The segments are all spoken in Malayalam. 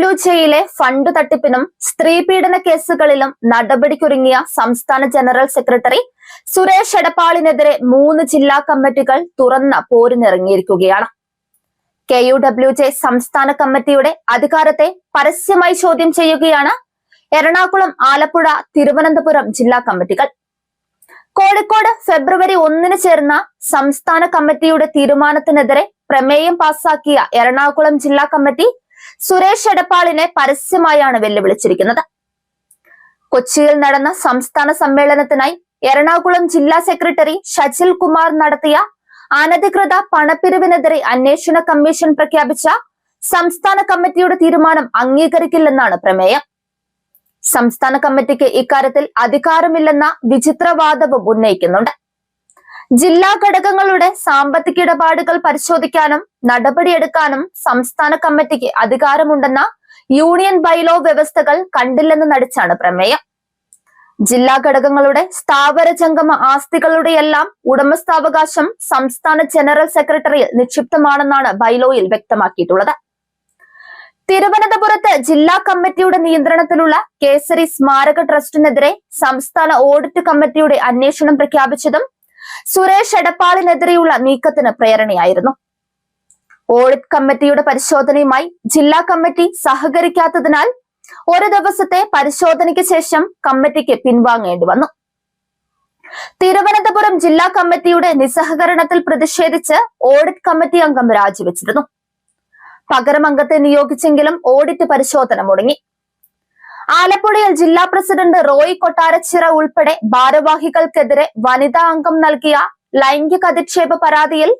ഡബ്ല്യു ജെയിലെ ഫണ്ട് തട്ടിപ്പിനും സ്ത്രീ പീഡന കേസുകളിലും നടപടിക്കൊരുങ്ങിയ സംസ്ഥാന ജനറൽ സെക്രട്ടറി സുരേഷ് എടപ്പാളിനെതിരെ മൂന്ന് ജില്ലാ കമ്മിറ്റികൾ തുറന്ന പോരിനിറങ്ങിയിരിക്കുകയാണ്. കെ യു ഡബ്ല്യു ജെ സംസ്ഥാന കമ്മിറ്റിയുടെ അധികാരത്തെ പരസ്യമായി ചോദ്യം ചെയ്യുകയാണ് എറണാകുളം ആലപ്പുഴ തിരുവനന്തപുരം ജില്ലാ കമ്മിറ്റികൾ. കോഴിക്കോട് ഫെബ്രുവരി ഒന്നിന് ചേർന്ന സംസ്ഥാന കമ്മിറ്റിയുടെ തീരുമാനത്തിനെതിരെ പ്രമേയം പാസാക്കിയ എറണാകുളം ജില്ലാ കമ്മിറ്റി സുരേഷ് എടപ്പാളിനെ പരസ്യമായാണ് വെല്ലുവിളിച്ചിരിക്കുന്നത്. കൊച്ചിയിൽ നടന്ന സംസ്ഥാന സമ്മേളനത്തിനായി എറണാകുളം ജില്ലാ സെക്രട്ടറി ഷജിൽ കുമാർ നടത്തിയ അനധികൃത പണപ്പിരിവിനെതിരെ അന്വേഷണ കമ്മീഷൻ പ്രഖ്യാപിച്ച സംസ്ഥാന കമ്മിറ്റിയുടെ തീരുമാനം അംഗീകരിക്കില്ലെന്നാണ് പ്രമേയം. സംസ്ഥാന കമ്മിറ്റിക്ക് ഇക്കാര്യത്തിൽ അധികാരമില്ലെന്ന വിചിത്രവാദവും ഉന്നയിക്കുന്നുണ്ട്. ജില്ലാ ഘടകങ്ങളുടെ സാമ്പത്തിക ഇടപാടുകൾ പരിശോധിക്കാനും നടപടിയെടുക്കാനും സംസ്ഥാന കമ്മിറ്റിക്ക് അധികാരമുണ്ടെന്ന യൂണിയൻ ബൈലോ വ്യവസ്ഥകൾ കണ്ടില്ലെന്ന് നടിച്ചാണ് പ്രമേയം. ജില്ലാ ഘടകങ്ങളുടെ സ്ഥാവര ജംഗമ ആസ്തികളുടെയെല്ലാം ഉടമസ്ഥാവകാശം സംസ്ഥാന ജനറൽ സെക്രട്ടറിയിൽ നിക്ഷിപ്തമാണെന്നാണ് ബൈലോയിൽ വ്യക്തമാക്കിയിട്ടുള്ളത്. തിരുവനന്തപുരത്ത് ജില്ലാ കമ്മിറ്റിയുടെ നിയന്ത്രണത്തിലുള്ള കേസരി സ്മാരക ട്രസ്റ്റിനെതിരെ സംസ്ഥാന ഓഡിറ്റ് കമ്മിറ്റിയുടെ അന്വേഷണം പ്രഖ്യാപിച്ചതും സുരേഷ് എടപ്പാളിനെതിരെയുള്ള നീക്കത്തിന് പ്രേരണയായിരുന്നു. ഓഡിറ്റ് കമ്മിറ്റിയുടെ പരിശോധനയുമായി ജില്ലാ കമ്മിറ്റി സഹകരിക്കാത്തതിനാൽ ഒരു ദിവസത്തെ പരിശോധനയ്ക്ക് ശേഷം കമ്മിറ്റിക്ക് പിൻവാങ്ങേണ്ടി വന്നു. തിരുവനന്തപുരം ജില്ലാ കമ്മിറ്റിയുടെ നിസ്സഹകരണത്തിൽ പ്രതിഷേധിച്ച് ഓഡിറ്റ് കമ്മിറ്റി അംഗം രാജിവെച്ചിരുന്നു. പകരം അംഗത്തെ നിയോഗിച്ചെങ്കിലും ഓഡിറ്റ് പരിശോധന മുടങ്ങി. ആലപ്പുഴയിൽ ജില്ലാ പ്രസിഡന്റ് റോയ് കൊട്ടാരച്ചിറ ഉൾപ്പെടെ ഭാരവാഹികൾക്കെതിരെ വനിതാ അംഗം നൽകിയ ലൈംഗിക അധിക്ഷേപ പരാതിയിൽ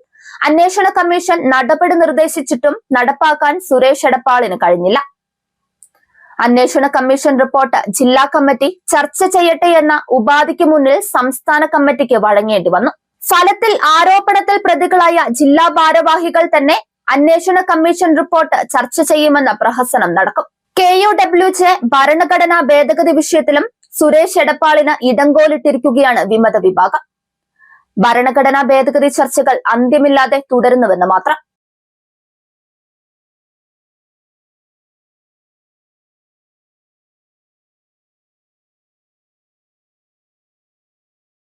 അന്വേഷണ കമ്മീഷൻ നടപടി നിർദ്ദേശിച്ചിട്ടും നടപ്പാക്കാൻ സുരേഷ് എടപ്പാളിന് കഴിഞ്ഞില്ല. അന്വേഷണ കമ്മീഷൻ റിപ്പോർട്ട് ജില്ലാ കമ്മിറ്റി ചർച്ച ചെയ്യട്ടെ എന്ന ഉപാധിക്ക് മുന്നിൽ സംസ്ഥാന കമ്മിറ്റിക്ക് വഴങ്ങേണ്ടി വന്നു. ഫലത്തിൽ ആരോപണത്തിൽ പ്രതികളായ ജില്ലാ ഭാരവാഹികൾ തന്നെ അന്വേഷണ കമ്മീഷൻ റിപ്പോർട്ട് ചർച്ച ചെയ്യുമെന്ന പ്രഹസനം നടക്കും. കെ യു ഡബ്ല്യു ജെ ഭരണഘടനാ ഭേദഗതി വിഷയത്തിലും സുരേഷ് എടപ്പാളിന് ഇടങ്കോലിട്ടിരിക്കുകയാണ് വിമത വിഭാഗം. ഭരണഘടനാ ഭേദഗതി ചർച്ചകൾ അന്ത്യമില്ലാതെ തുടരുന്നുവെന്ന് മാത്രം